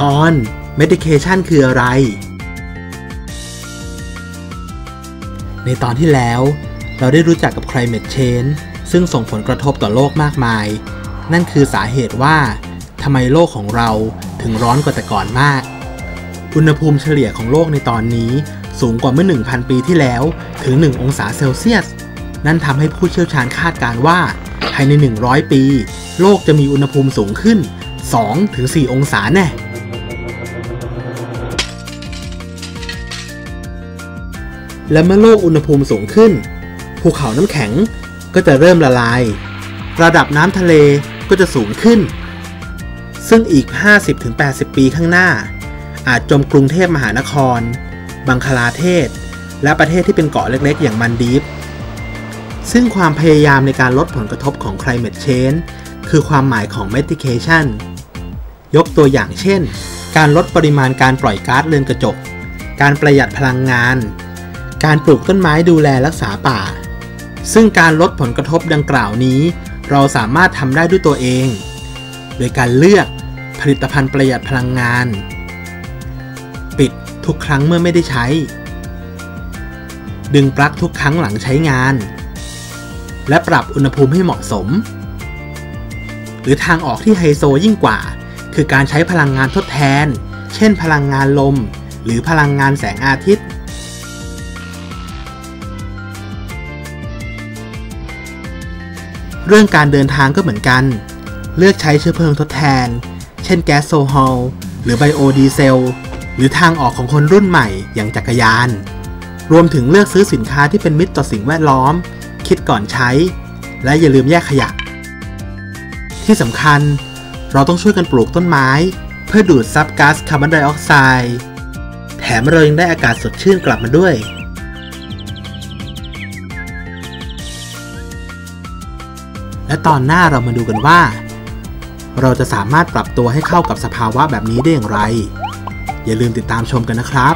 ตอน medication คืออะไร ในตอนที่แล้ว เราได้รู้จักกับ climate change ซึ่งส่งผลกระทบต่อโลกมากมาย นั่นคือสาเหตุว่าทำไมโลกของเราถึงร้อนกว่าแต่ก่อนมาก อุณหภูมิเฉลี่ยของโลกในตอนนี้สูงกว่าเมื่อ 1,000 ปีที่แล้วถึง 1 องศาเซลเซียส นั่นทำให้ผู้เชี่ยวชาญคาดการณ์ว่า ภายใน 100 ปี โลกจะมีอุณหภูมิสูงขึ้น 2-4 องศาแน่และเมื่อโลกอุณหภูมิสูงขึ้น ภูเขาน้ำแข็งก็จะเริ่มละลาย ระดับน้ำทะเลก็จะสูงขึ้น ซึ่งอีก 50-80 ปีข้างหน้า อาจจมกรุงเทพมหานคร บังคลาเทศ และประเทศที่เป็นเกาะเล็กๆ อย่างมันดีฟ ซึ่งความพยายามในการลดผลกระทบของ climate change คือความหมายของ mitigation ยกตัวอย่างเช่น การลดปริมาณการปล่อยก๊าซเรือนกระจก การประหยัดพลังงาน การปลูกต้นไม้ดูแลรักษาป่า ซึ่งการลดผลกระทบดังกล่าวนี้ เราสามารถทำได้ด้วยตัวเอง โดยการเลือกผลิตภัณฑ์ประหยัดพลังงาน ปิดทุกครั้งเมื่อไม่ได้ใช้ ดึงปลั๊กทุกครั้งหลังใช้งาน และปรับอุณหภูมิให้เหมาะสม หรือทางออกที่ไฮโซยิ่งกว่า คือการใช้พลังงานทดแทน เช่น พลังงานลม หรือพลังงานแสงอาทิตย์ เรื่องการเดินทางก็เหมือนกัน เลือกใช้เชื้อเพลิงทดแทน เช่นแก๊สโซฮอลหรือไบโอดีเซล หรือทางออกของคนรุ่นใหม่อย่างจักรยาน รวมถึงเลือกซื้อสินค้าที่เป็นมิตรต่อสิ่งแวดล้อม คิดก่อนใช้ และอย่าลืมแยกขยะ ที่สำคัญเราต้องช่วยกันปลูกต้นไม้ เพื่อดูดซับก๊าซคาร์บอนไดออกไซด์แถมเรายังได้อากาศสดชื่นกลับมาด้วย และตอนหน้าเรามาดูกันว่า เราจะสามารถปรับตัวให้เข้ากับสภาวะแบบนี้ได้อย่างไร อย่าลืมติดตามชมกันนะครับ